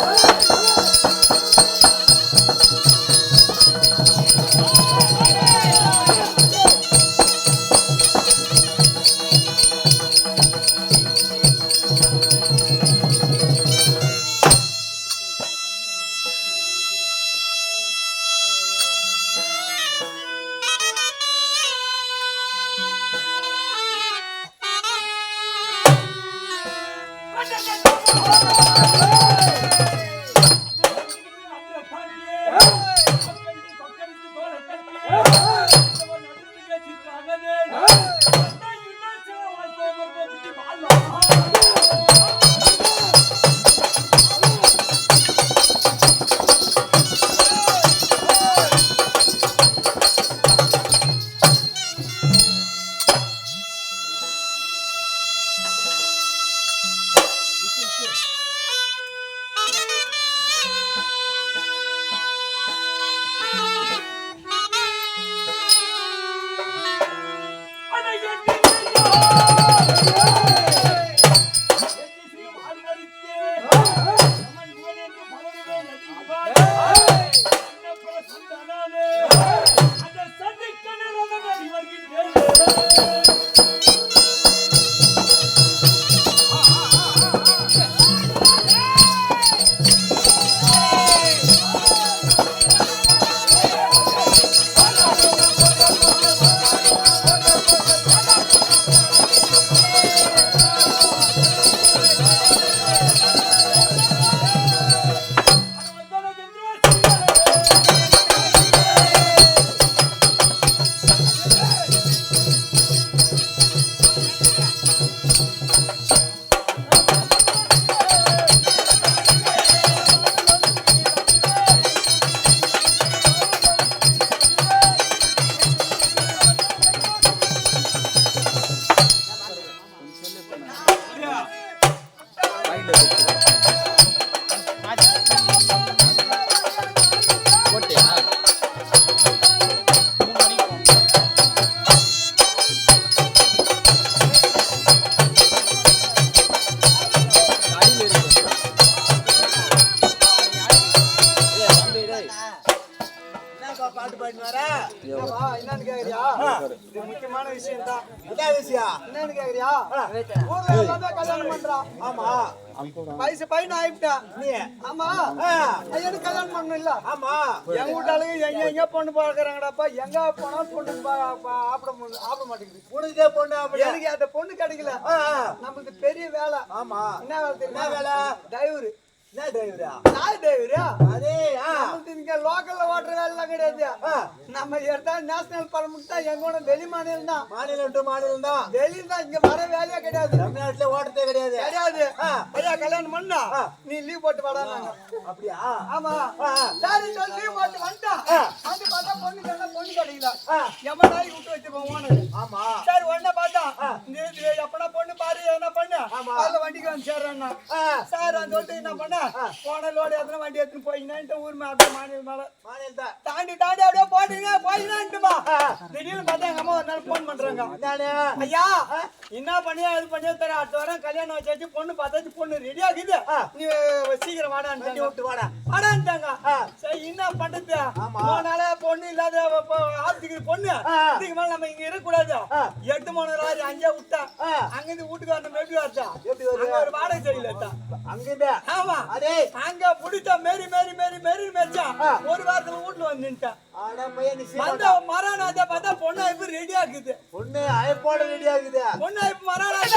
Woo! விஷயம் என்னன்னு கேக்குறியா? ஊர்ல எல்லாமே கல்யாணம் பண்றான் ஆமா. வயசு பையன் ஆயிட்டான் நீ. ஆமா. எனக்கு கல்யாணம் பண்ணணும் இல்ல ஆமா எங்க வீட்டாளுங்க எங்க எங்க பொண்ணு பாக்குறாங்கடாப்பா எங்க போனா பொண்ணு ஆப்பிட ஆப்பிட மாட்டேங்குது. உனக்கே பொண்ணு எனக்கு அந்த பொண்ணு கிடைக்கல. நம்மளுக்கு பெரிய வேலை. ஆமா. என்ன வேலை என்ன வேலை? டிரைவர் அதே லோக்கல்ல ஓட்டுற வேலை எல்லாம் கிடையாது. நம்ம எடுத்தா நேஷனல் பரமுட்டா எங்க கூட வெளி மாநிலம் தான். மாநிலம் டு மாநிலம் தான். வெளியில தான் இங்க வர வேலையே கிடையாது. தமிழ்நாட்டுல ஓட்டத்தே கிடையாது. கிடையாது. ஐயா கல்யாணம் பண்ணா. நீ லீவ் போட்டு வாடாங்க அப்படியா? ஆமா. சரி சொல்லி லீவ் போட்டு. வந்து பார்த்தா பொண்ணு கேட்டா பொண்ணு கிடைக்கல. ஆ. எம்மனாய் விட்டு வச்சிருப்போம் ஓனர் ஆமா. சரி உடனே பார்த்தா எப்பனா பொண்ணு பாரு என்ன பண்ணு. அதுல வண்டிக்கு வந்து சேர்றேன்னா. சார் அந்த சொல்லிட்டு என்ன பண்ண. போன லோடு எத்தனை வண்டி எடுத்துன்னு போயிங்கன்னு ஊர் மேல மாநிலம் மேல. தான் தாண்டி தாண்டி அப்படியே போட்டீங்க போயிங்கன்ட்டுமா ஆ. திடீர்னு பார்த்தா எங்க அம்மா ஒரு நாள் ஃபோன் பண்றாங்க. நானே ஐயா என்ன பண்ணியா இது பண்ணியா தர அடுத்த வாரம் கல்யாணம் வச்சாச்சு பொண்ணு பார்த்தாச்சு பொண்ணு ரெடி ஆகுது ஆ. நீ சீக்கிரம் வாடான்ட்டாங்க. விட்டு வாடா. வாடான்ட்டாங்க. சரி என்ன பண்றது? பொண்ணு இல்லாத ஆத்துக்கு பொண்ணு. இதுக்கு மேல நம்ம இங்க இருக்கக்கூடாது. எட்டு மூணு லாரி அஞ்சே விட்டா. அங்கிருந்து வீட்டுக்கு வரணும் எப்படி? அங்க ஒரு வாடகை சரியில்லை அங்கிருந்தா? ஆமா. அதே அங்க புடிச்சா மேரி மேரி மேரி மேரி மேய்ச்சா ஆ. ஒரு வாரத்துல வீட்டுல வந்து நின்ட்டான். வந்த மரானாத பார்த்தா பொண்ணு இப்ப ரெடி ஆகுது. பொண்ணு அயப்போட ரெடி ஆகுது. பொண்ணு இப்ப மரானாத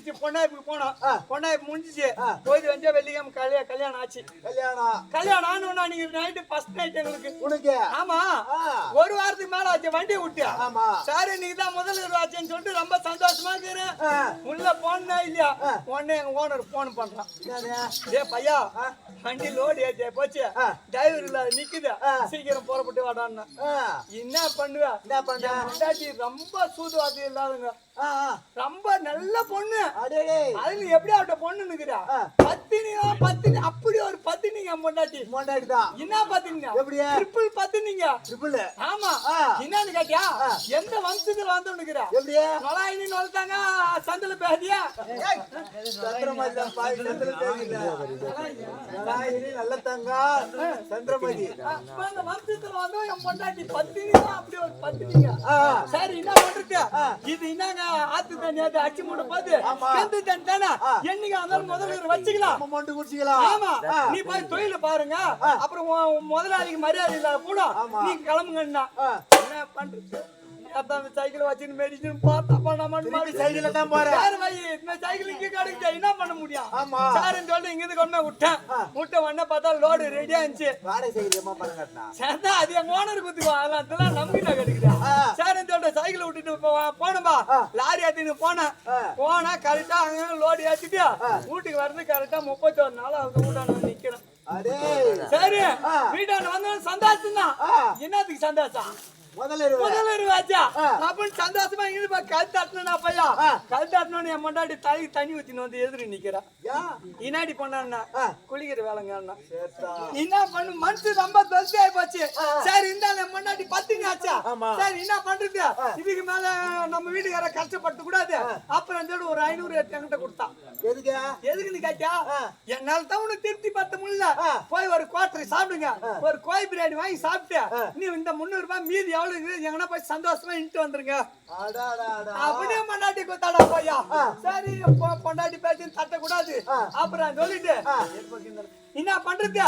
முடிஞ்சிச்சு பொண்ணாய்ப்புக்கு போனோம் ஆ. பொண்ணாய் முடிஞ்சிச்சு ஆ. போய் வந்து வெள்ளிக்கிழமை கல்யாணம் கல்யாணம் ஆச்சு. கல்யாணம். கல்யாணம் ஆனோன்னா நீங்க நைட்டு ஃபர்ஸ்ட் நைட் எங்களுக்கு. உனக்கு? ஆமா. ஒரு வாரத்துக்கு மேல ஆச்சு வண்டியை விட்டு ஆமா. சார் நீங்க தான் முதல் ஆச்சுன்னு சொல்லிட்டு ரொம்ப சந்தோஷமா இருக்கிறேன். உள்ள போனா இல்லையா. உடனே எங்க ஓனர் போன் பண்றான்? ஏ பையா. வண்டி லோடு ஏற்றிய போச்சு. டிரைவர் இல்ல நிக்குது. சீக்கிரம் புறப்பட்டு வாடான்னா. என்ன பண்ணுவ? என்ன பண்ண? என் பொண்டாட்டி ரொம்ப சூதுவாதி இல்லாதங்க. ரொம்ப நல்ல பொண்ணு. அதுல எப்படி அவட்ட பொண்ணு நிக்குறா. பத்தினியா பத்தினி அப்படி ஒரு பத்தினிங்க என் பொண்டாட்டி மொண்டாடி தான் என்ன பத்தினிங்க எப்படியா? ட்ரிபிள் பத்தினிங்க ட்ரிபிள் ஆமா. என்னன்னு கேட்டியா. எந்த வம்சத்துல வந்துனுக்குறா எப்படியா நொலாயினி நொலத்தாங்க சந்தில பேதியா சந்திரமதி தான் பாய் சந்திர தேவையில்லை நல்ல தங்கா சந்திரமதி. அந்த வம்சத்துல வந்து என் பொண்டாட்டி பத்தினிங்க அப்படி ஒரு பத்தினிங்க சரி என்ன பண்றது? இது என்னங்க? ஆத்து தண்ணி அது அடிச்சு மூட ஆமா. கந்து தண்ணி தானே. என்னைக்கு இருந்தாலும் முதல்ல வச்சுக்கலாம். மொண்டு குடிச்சிக்கலாம் ஆமா. நீ போய் தொழில பாருங்க அப்புறம் முதலாளிக்கு மரியாதை இல்லாத கூட ஆமா. நீ கிளம்புங்கன்னா. என்ன பண்றது அதான் சைக்கிள் வச்சுன்னு மெடிசன் பார்த்தா பண்ண திருப்பி சைக்கிள்ல தான் போறேன் வேற வை இந்த சைக்கிள் இங்க கிடைக்குது என்ன பண்ண முடியும்? ஆமா. சாருன்னு சொல்லிட்டு இங்க இருந்து கொண்டு விட்டேன். விட்ட உடனே பார்த்தா லோடு ரெடியா இருந்துச்சு வாடகை சைக்கிள் அது எங்க ஓனர் அதெல்லாம் அதெல்லாம். சரின்னு சொல்லிட்டு சைக்கிள் விட்டுட்டு போ- போனோம்பா ஆ. லாரி ஏத்தின்னு போனேன். போனா கரெக்டா அங்க லோடு ஏத்திட்டு வீட்டுக்கு வர்றது கரெக்டா முப்பத்தொரு நாள் அவங்க வீட்டான நிக்கிறேன். சரி. வீட்டான வந்து சந்தோஷம் தான். என்னத்துக்கு சந்தோஷம்? அப்படின்னு சந்தோஷமா இருந்து கல் தட்டணும் பையா? ஆ. கல் தட்டணும்னு என் முன்னாடி தலைக்கு தண்ணி ஊத்தின்னு வந்து எதிரி நிக்கிறா. யா? இன்னாடி பண்ணா. குளிக்கிற வேலைங்க என்ன பண்ணு மனசு ரொம்ப ஆயி போச்சு. சரி இருந்தாலும் என் ஆச்சா? ஆமா. சரி என்ன பண்றது? இதுக்கு மேல நம்ம வீட்டுக்கார கஷ்டப்பட்டு கூடாது. அப்புறம் சொல்லி ஒரு ஐநூறு என்கிட்ட கொடுத்தான் எதுக்கு? எதுக்குன்னு கேட்டா. என்னால தான் உனக்கு திருப்தி பத்த முடியல. போய் ஒரு குவார்டர் சாப்பிடுங்க. ஒரு கோழி பிரியாணி வாங்கி சாப்பிட்டு நீ இந்த முந்நூறு ரூபாய் மீதி எவ்வளவு இருக்குது எங்கன்னா போய் சந்தோஷமா இன்ட்டு வந்துருங்க. அப்படியே பொண்டாட்டி கொத்தாடா போயா. சரி பொ- பொண்டாட்டி பேச்சு தட்டக்கூடாது. அப்புறம் சொல்லிட்டு. என்ன பண்றது?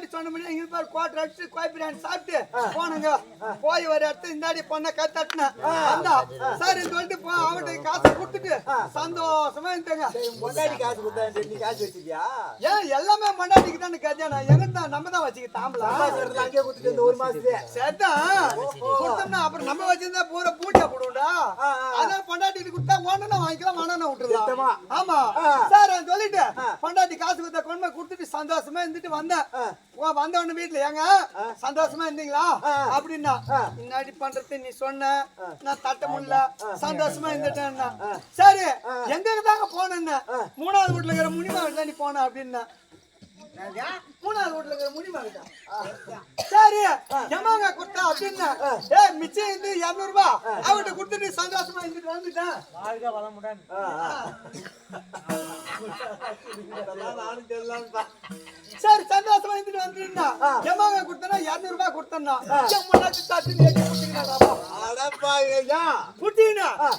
முன்னாடி சொன்ன இங்க பாரு கோட்டை அடிச்சு கோய் பிரியாணி சாப்பிட்டு போனங்க. போய் ஒரு இடத்துல இந்தாடி பொண்ணை கத்தட்டினேன் வந்தா சரி சொல்லிட்டு போ அவன்கிட்ட காசு கொடுத்துட்டு சந்தோஷமா இருந்தேங்க. பொண்டாடி காசு கொடுத்தா நீ காசு வச்சிருக்கியா ஏன் எல்லாமே மண்டாட்டிக்கு தானே கல்யாணம் எங்க தான் நம்ம தான் வச்சுக்க சம்பாதிக்கிறதுல அங்கேயே கொடுத்துட்டு இந்த ஒரு மாசத்துக்கு சேத்தான் கொடுத்தோம்னா அப்புறம் நம்ம வச்சிருந்தா பூரா பூட்டியா போடுவோம்டா. அதான் பொண்டாட்டிட்டு கொடுத்தா ஒண்ணுனா வாங்கிக்கலாம் வேணா விட்டுருலாம். ஆமா. சார் சொல்லிட்டு பொண்டாட்டி காசு கொடுத்த கொண்டு கொடுத்துட்டு சந்தோஷமா இருந்துட்டு வந்தேன் வந்த உடனே வீட்டுல ஏங்க? சந்தோஷமா இருந்தீங்களா. அப்படின்னா முன்னாடி பண்றது நீ சொன்ன. நான் தட்ட முடியல. சந்தோஷமா இருந்துட்டேன்னா. சரி எங்க தாங்க போனேன்னு. மூணாவது வீட்டுல இருக்கிற முனிமா வீட்டுல நீ போன அப்படின்னா மூணாவது வீட்டுல இருக்கிற முனிமா கிட்ட சரி எமாங்க கொடுத்தா அப்படின்னா. ஏ மிச்சம் இருந்து இருநூறு ரூபாய் அவகிட்ட கொடுத்துட்டு சந்தோஷமா இருந்துட்டு வந்துட்டேன். அதெல்லாம் நானும் தெரியலப்பா. சரி. கொடுத்தனா இருநூறு ரூபாய் கொடுத்தனா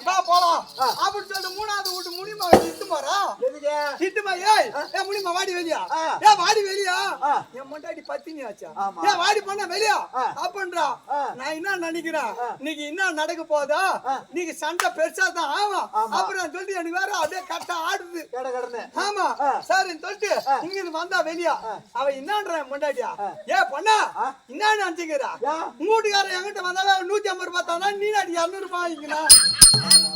வா போலாம். அப்படின்னு சொல்லிட்டு மூணாவது வீட்டு முனிமா இட்டு போறா. எதுக்கு? இட்டுமா ஏய் ஏ முனிமா வாடி வெளியா. ஆ. ஏ வாடி வெளியா. ஆ. என் முன்னாடி பத்தினி ஆச்சா? ஆமா. ஏ வாடி பண்ண வெளியா. அப்படின்றா. நான் என்ன நினைக்கிறேன்? நீங்க என்ன நடக்க போதா நீங்க சண்டை பெருசா தான் ஆமா. அப்புறம் சொல்லிட்டு எனக்கு வேற அப்படியே கரெக்டா ஆடுது. ஆமா. சரின்னு சொல்லிட்டு இங்க வந்தா வெளியா. அவ என்னன்ற முண்டாடியா ஏ பொண்ணா என்ன நினைச்சுக்கிறா. உங்க வீட்டுக்காரர் என்கிட்ட வந்தாலும் நூத்தி ஐம்பது ரூபாய் தானா நீ நாடி இருநூறு ரூபாய் வாங்கிக்கலாம்.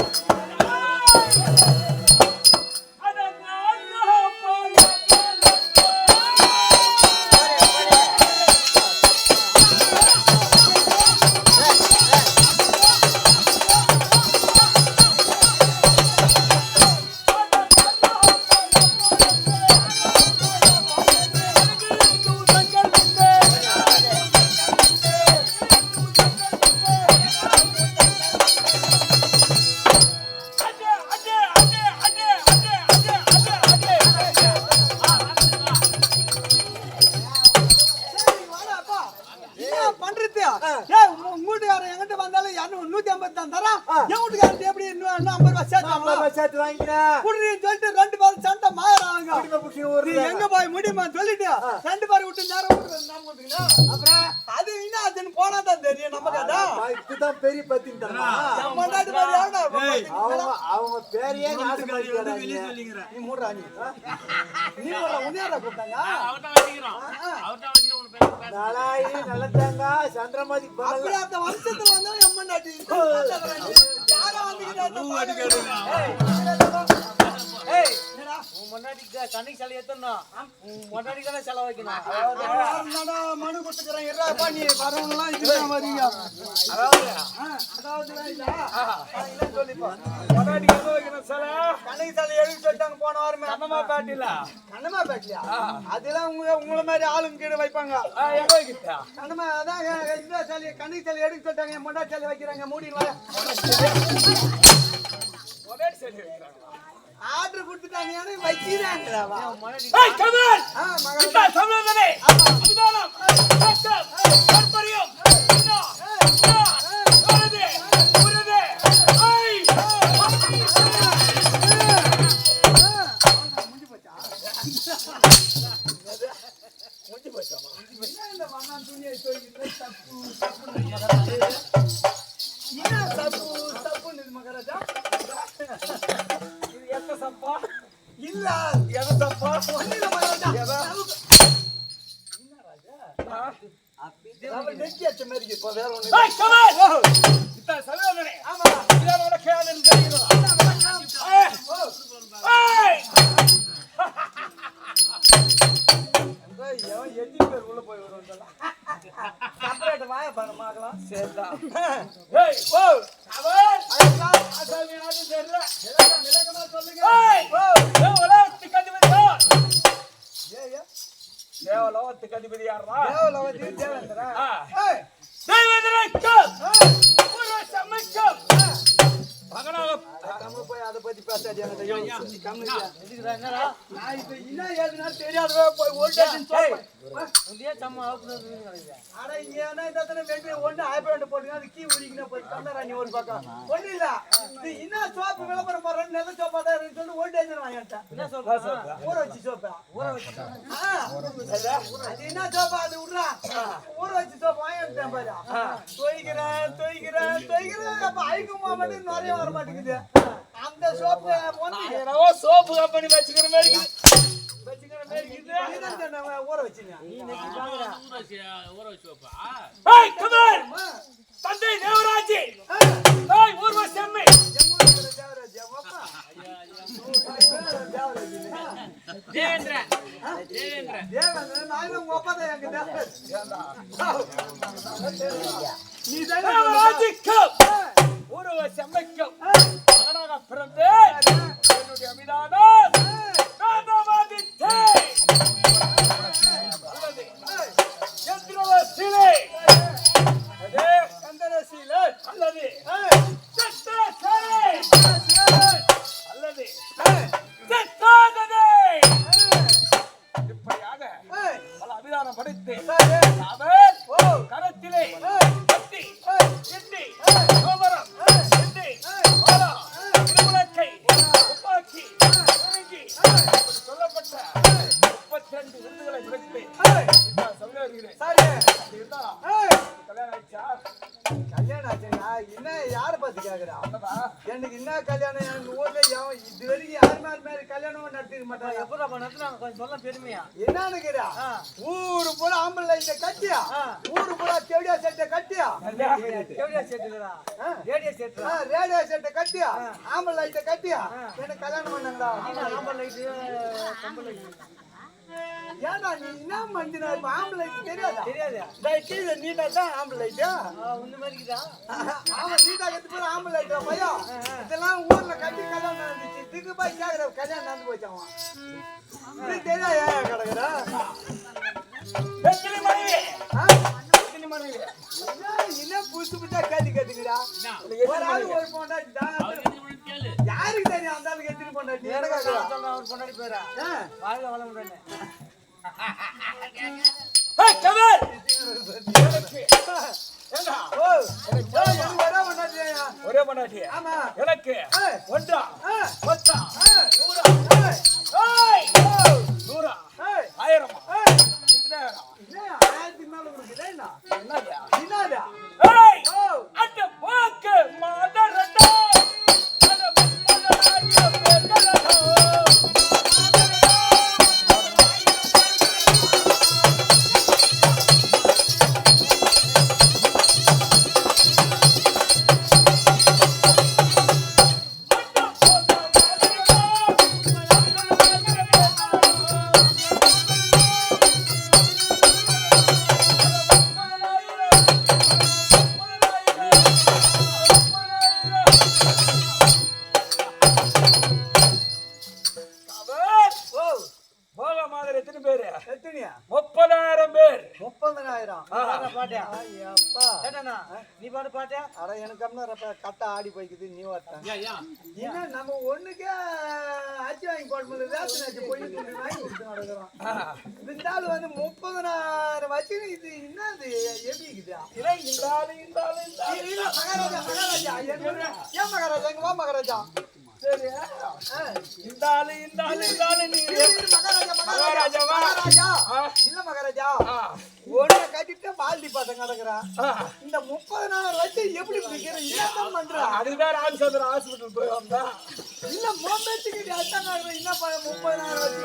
ஐம்பது தான் தரான். எப்படி இன்னும் இன்னும் ஐம்பது ரூபாய் சேர்த்து ஐம்பது ரூபாய் சேர்த்து வாங்கிக்கிறேன். குடுறீன்னு சொல்லிட்டு ரெண்டு பேரும் சண்டை புடிச்சு நீ. எங்க போய் முடியுமா சொல்லிட்டு ரெண்டு பேரும் விட்டு நேரம் விட்டு. அப்புறம்? அது என்ன ஆச்சுன்னு போனா தான் தெரியும் அதான். அப்பா, இதுதான் பெரிய பாத்தீங்களா? அவங்க பேரையே நாசமாக்கிக்கிறாங்க. நீ மூடுறா நீ. நீ மூடுறா, உன்னையாரா கூப்பிட்டாங்க? நாலாயி, நல்லத்தேங்காய், சந்திரமதி. அப்படி அந்த வம்சத்துல வந்தா பொண்டாட்டி. யாரோ வந்துக்கிட்டா இருந்தா பாருங்க. என்னடா? என்னடா மனு கொடுத்துக்கிறேன், இருடாப்பா, நீ வரவங்கெல்லாம் இதுதான் வரீங்க. ஆ, இல்லைன்னு சொல்லிப்போ. கணக்கு சாலை எழுதி சொல்லிட்டாங்க போன வாரமே. கண்ணம்மாப்பேட்டையா? அதெல்லாம் உங்க- உங்களை மாதிரி ஆளுங்க கீழே வைப்பாங்க கண்ணம்மா, அதான் எ- இந்த சாலை, கணக்கு சாலை எடுக்க சொல்லிட்டாங்க, சாலை வைக்கிறாங்க, மூடிடுவாங்க. ஆர்டர் கொடுத்துட்டாங்க எனக்கு வைக்கிறாங்களாவா? ஆ, மகளே. ஒரு பக்கம் ஒண்ணு இல்ல இது என்ன சோப்பு விளம்பரம் போடுறேன் நெத சோப்பா. தான் இருக்குன்னு சொல்லி ஓல்டேஜ் வாங்கிட்டேன் என்ன சோப்பா ஊற வச்சு சோப்பா ஊற வச்சு அது என்ன சோப்பா அது விடுறா ஊற வச்சு சோப்பா வாங்கிட்டேன் பாரு தொய்கிறேன் தொய்கிறேன் தொய்கிறேன் அப்ப ஐக்குமா மட்டும் நிறைய வர மாட்டேங்குது அந்த சோப்பு சோப்பு கம்பெனி வச்சுக்கிற மாதிரி. ஊற வச்சுங்க ஏய், கமல்! தந்தை தேவராஜி. தாய் படைத்தேன் ரேடியோ செட்டை கட்டியா? ஆம்பளை லைட்ட கட்டியா? எனக்கு கல்யாணம் பண்ணாங்களா? ஏன்டா நீ என்ன மந்தினா இப்ப ஆம்பளை light தெரியாதா. டேய், கீழே நீட்டா தான் ஆம்பளை லைட்டா ஆமா நீட்டா கட்டி போற ஆம்பளை லைட்டா பையன் இதெல்லாம் ஊர்ல கட்டி கல்யாணம் நடந்துச்சு. திக்கு போய் கேக்குற கல்யாணம் நடந்து போச்சு அவன். இது தெரியாது கிடக்குறா எத்தனை மனைவி? மனைவி? என்ன என்ன புதுசு புதுசா கேட்டு கேட்டுக்கிறா? ஒரு ஆளு ஒரு பொண்டாட்டி யாருக்கு தெரியும் அந்த ஆளுக்கு எத்தனை பொண்டாட்டி? எனக்கு ஏய், கட்டை ஆடி போய்க்குது, நீ ஒருத்தன். என்ன நம்ம ஒண்ணுக்கே அரிசி வாங்கி போட முடியல, ரேஷன் போய் வாங்கி கொடுத்து நடக்குறோம். இந்த ஆளு வந்து முப்பதனாயிரம் வச்சு இது என்னது எப்படி இருக்குதா? இல்லை, இந்த ஆளு, இந்த ஆளு, இந்த ஆளு. இல்ல, மகாராஜா, மகாராஜா, எங்க- ஏன் மகாராஜா, இங்க வா மகாராஜா. இந்த ஆளு, இந்த ஆளு, இந்த ஆளு, நீ மகாராஜாவா? மகாராஜா. இல்ல மகாராஜா. ஒண்ணு கட்டிட்டு பால்டி பாட்டம் கிடக்குறான் ஆ. இந்த முப்பதனாயிரம் வச்சு எப்படி பிடிக்கிற? என்னதான் பண்ற. அதுதான் ராமச்சந்திர ஹாஸ்பிட்டல் போய் வந்தா இல்ல மொபைலுக்கு அதான் என்ன பண்ண முப்பதனாயிரம்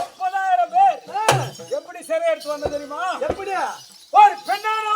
முப்பதாயிரம் பேர். எப்படி சிறை எடுத்து வந்த தெரியுமா? எப்படி ஒரு பெண்ணான